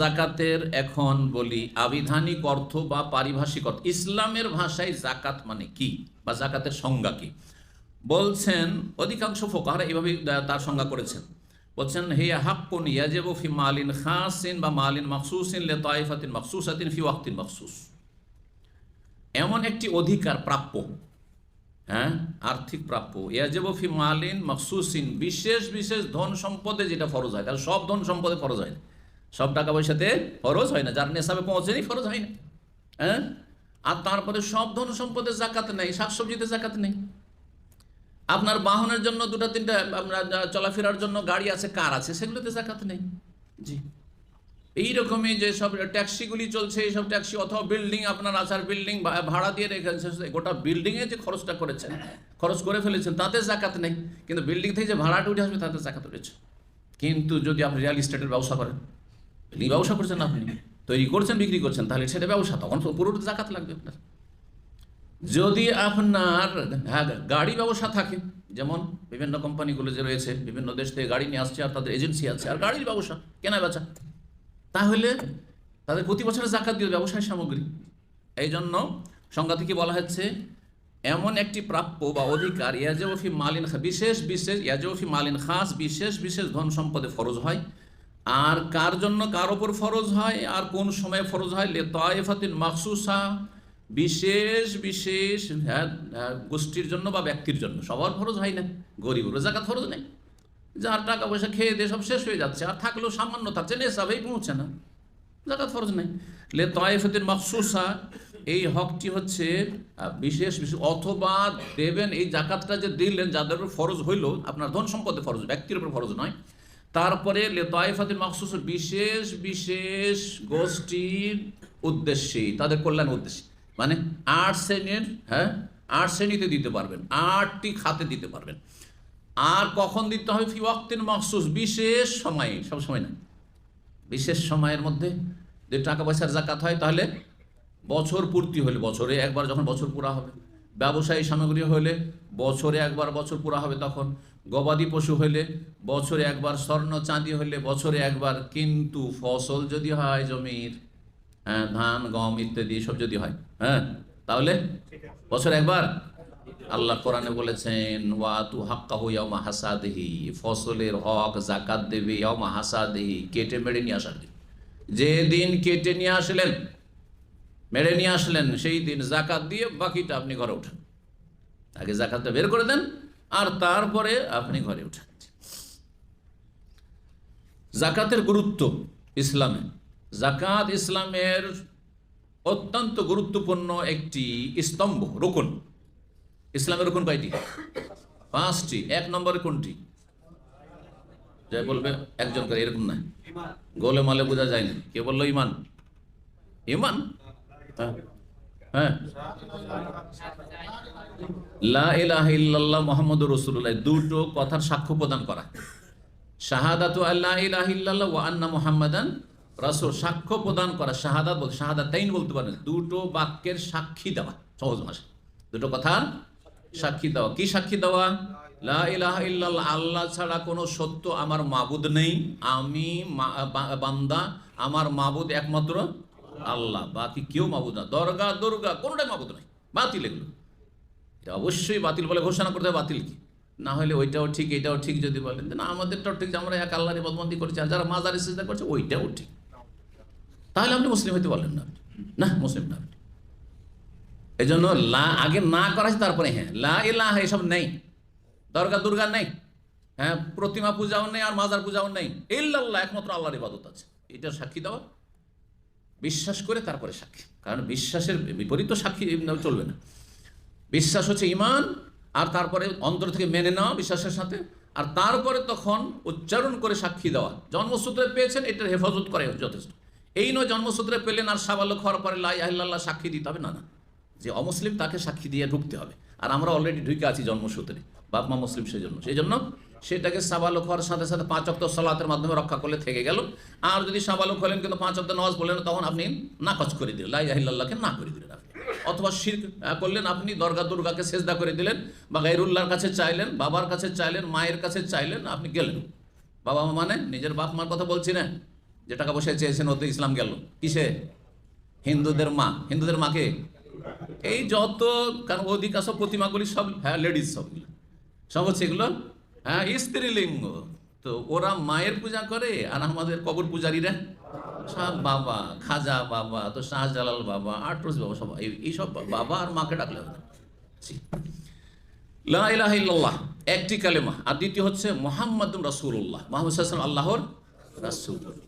জাকাতের এখন বলি আবিধানিক অর্থ বা পারিভাষিক অর্থ ইসলামের ভাষায় জাকাত মানে কি বা জাকাতের সংজ্ঞা কি? বলছেন অধিকাংশ ফোকাহারা এইভাবে তার সংজ্ঞা করেছেন। বলছেন, হে হাক্কুন ইয়াজেবু ফি মালিন খাসিন বা মালিন মখসুসিন লে তাইফাতিন মখসুসাতিন ফি ওয়াক্তিন মখসুস। এমন একটি অধিকার প্রাপ্য হ্যাঁ আর্থিক প্রাপ্য, ইয়াজেবু ফি মালিন মখসুসিন, বিশেষ বিশেষ ধন সম্পদে যেটা ফরজ হয়, তাহলে সব ধন সম্পদে ফরজ হয় না। সব টাকা পয়সাতে ফরজ হয় না যার নেশাবে পৌঁছেনি ফরজ হয় না। হ্যাঁ? আর তারপরে সব ধন সম্পদের জাকাত নেই শাকসবজিতে জাকাত নেই। আপনার বাহনের জন্য দুটা তিনটা আপনার চলাফেরার জন্য গাড়ি আছে কার আছে সেগুলোতে জাকাত নেই। জি। এইরকমই যে সব ট্যাক্সিগুলি চলছে এইসব ট্যাক্সি অথবা বিল্ডিং আপনার আসার বিল্ডিং ভাড়া দিয়ে রেখেছেন গোটা বিল্ডিংয়ে যে খরচটা করেছেন খরচ করে ফেলেছেন তাতে জাকাত নেই। কিন্তু বিল্ডিং থেকে যে ভাড়াটা উঠে আসবে তাতে জাকাত উঠেছে কিন্তু যদি আপনি রিয়েল এস্টেটের ব্যবসা করেন বিল্ডিং ব্যবসা করছেন আপনি, তৈরি করছেন, বিক্রি করছেন, তাহলে সেটা ব্যবসা, তখন পুরোটা জাকাত লাগবে আপনার। যদি আপনার হ্যাঁ গাড়ি ব্যবসা থাকে, যেমন বিভিন্ন কোম্পানিগুলো যে রয়েছে, বিভিন্ন দেশ থেকে গাড়ি নিয়ে আসছে আর তাদের এজেন্সি আছে, আর গাড়ির ব্যবসা কেনা বেচা তাহলে তাদের প্রতি বছরে জাকাত দিয়ে ব্যবসায় সামগ্রী। এই জন্য সংজ্ঞা থেকে বলা হচ্ছে, এমন একটি প্রাপ্য বা অধিকার ইয়াজফি মালিন বিশেষ বিশেষ ইয়াজফি মালিন খাস, বিশেষ বিশেষ ধন সম্পদে ফরজ হয় আর কার জন্য কার ওপর ফরজ হয়, আর কোন সময় ফরজ হয়? লে তয়ফাতিন মাকসুসা বিশেষ বিশেষ হ্যাঁ গোষ্ঠীর জন্য বা ব্যক্তির জন্য। সবার ফরজ হয় না। গরিবেরও জাকাত ফরজ নেই। যার টাকা পয়সা খেয়ে দিয়ে সব শেষ হয়ে যাচ্ছে, আর থাকলেও সামান্য থাকছে নেশাবেই পৌঁছে না। জাকাত ফরজ নেই। লে তয়ফাতিন মাকসুসা এই হকটি হচ্ছে বিশেষ বিশেষ, অথবা দেবেন এই জাকাতটা যে দিলেন, যাদের ফরজ হইল, আপনার ধন সম্পদে ফরজ, ব্যক্তির উপর ফরজ নয়। তারপরে লেতাইফাতিল মাকসুস বিশেষ বিশেষ গোষ্ঠীর উদ্দেশ্যে, তাদের কল্যাণ উদ্দেশ্যে। মানে আট শ্রেণির হ্যাঁ? আট শ্রেণীতে দিতে পারবেন, আটটি খাতে দিতে পারবেন। আর কখন দিতে হবে ফি ওয়াক্তিন বিশেষ সময়ে, সব সময় না। বিশেষ সময়ের মধ্যে যে টাকা পয়সার জাকাত হয়, তাহলে বছর পূর্তি হলে বছরে, একবার যখন বছর পুরা হবে। ব্যবসায়ী সামগ্রী হলে বছরে একবার বছর পুরা হবে তখন। গবাদি পশু হলে বছরে একবার, স্বর্ণ চাঁদি হলে বছরে একবার, কিন্তু ফসল যদি হয় জমির হ্যাঁ ধান, গম ইত্যাদি সব যদি হয় হ্যাঁ তাহলে বছর একবার। আল্লাহ কোরআনে বলেছেন ওয়া তু হাক্কা হইয়ামা হাসাদেহি ফসলের হক জাকাত দেবে ইয়ামা হাসাদেহি, কেটে মেরে নিয়ে আসার দিন। যেদিন কেটে নিয়ে আসলেন মেরে নিয়ে আসলেন, সেই দিন জাকাত দিয়ে বাকিটা আপনি ঘরে উঠান। আগে জাকাতটা বের করে দেন, আর তারপরে আপনি ঘরে উঠান। জাকাতের গুরুত্ব ইসলামে। জাকাত ইসলামের অত্যন্ত গুরুত্বপূর্ণ একটি স্তম্ভ, রোকন। ইসলামের রোকন কয়টি? পাঁচটি। এক নম্বরে কোনটি? যাই বলবে, একজন করে, এরকম না। গোলে মালে বোঝা যায় না। কে বলল, ইমান? ইমান? হ্যাঁ। হ্যাঁ। লা রাসূলুল্লাহ। দুটো কথার সাক্ষ্য প্রদান করা। আল্লাহ সাক্ষ্য প্রদান করা শাহাদাত বলতে শাহাদাতাইন বলতে পারেন। দুটো বাক্যের সাক্ষী দেওয়া, সহজ ভাষা দুটো কথার সাক্ষী দেওয়া। কি সাক্ষী দেওয়া? লা ইলাহা আল্লাহ ছাড়া কোনো সত্য আমার মাবুদ নেই। আমি বান্দা, আমার মাবুদ একমাত্র আল্লাহ, বাকি কেউ মাবুদ না। দরগা, দুর্গা, কোনোটাই মাবুদ নাই। বাতিল এগুলো। এটা অবশ্যই বাতিল বলে ঘোষণা করতে হবে, বাতিল কি? না হলে ওইটাও ঠিক, এটাও ঠিক যদি বলেন। না, আমাদেরটাও ঠিক যে আমরা এক আল্লাহরে বদবন্দি করছি, আর যারা মাজারে সিজদা করছে, ওইটাও ঠিক। তাহলে আপনি মুসলিম হইতে পারলেন না। না, মুসলিম না। এই জন্য লা, আগে না করা তারপরে হ্যাঁ। লা ইলাহ এসব নেই। দরগা, দুর্গা নেই। হ্যাঁ প্রতিমা পূজাও নেই, আর মাজার পূজাও নেই। ইল্লাল্লাহ, একমাত্র আল্লাহর ইবাদত আছে। এটা সাক্ষী দেওয়া বিশ্বাস করে তারপরে সাক্ষী। কারণ বিশ্বাসের বিপরীত সাক্ষী চলবে না। বিশ্বাস হচ্ছে ইমান আর তারপরে অন্তর থেকে মেনে নেওয়া বিশ্বাসের সাথে, আর তারপরে তখন উচ্চারণ করে সাক্ষী দেওয়া। জন্মসূত্রে পেয়েছেন, এটার হেফাজত করে যথেষ্ট। এই নয়, জন্মসূত্রে পেলেন আর সাবালক হওয়ার পরে লাই আল্লাহ সাক্ষী দিতে হবে। না না। যে অমুসলিম তাকে সাক্ষী দিয়ে ঢুকতে হবে। আর আমরা অলরেডি ঢুকে আছি জন্মসূত্রে। বাপ মা মুসলিম সেই জন্য সেই জন্য সেটাকে সাবালক হওয়ার সাথে সাথে পাঁচ অক্ট সলাতের মাধ্যমে রক্ষা করলে থেকে গেল। আর যদি সাবালক হলেন কিন্তু পাঁচ অক্ট নওয়াজ বললেন তখন আপনি নাকচ করে দিলেন। লাই আহিল্লাহকে না করে দিলেন আপনি। অথবা শির করলেন আপনি, দরগা দুর্গাকে সেজদা করে দিলেন বা গাইরুল্লাহর কাছে চাইলেন, বাবার কাছে চাইলেন, মায়ের কাছে চাইলেন, আপনি গেলেন। বাবা মা মানে নিজের বাপ মার কথা বলছি না, যে টাকা পয়সা চেয়েছেন, ওতে ইসলাম গেল। কিসে? হিন্দুদের মা। হিন্দুদের মাকে এই যত কারণ অধিকাংশ প্রতিমাগুলি সব হ্যাঁ লেডিস সব। সব হচ্ছে এগুলো হ্যাঁ স্ত্রীলিঙ্গ। তো ওরা মায়ের পূজা করে আর আমাদের কবর পূজারীরা। সব বাবা, খাজা বাবা, তো শাহজালাল বাবা, আটরস বাবা, সব, এই- এইসব বাবা আর মাকে ডাকলে হবে একটি কালেমা। আর দ্বিতীয় হচ্ছে মোহাম্মদ রাসূলুল্লাহ, মোহাম্মদ আল্লাহর রাসূল।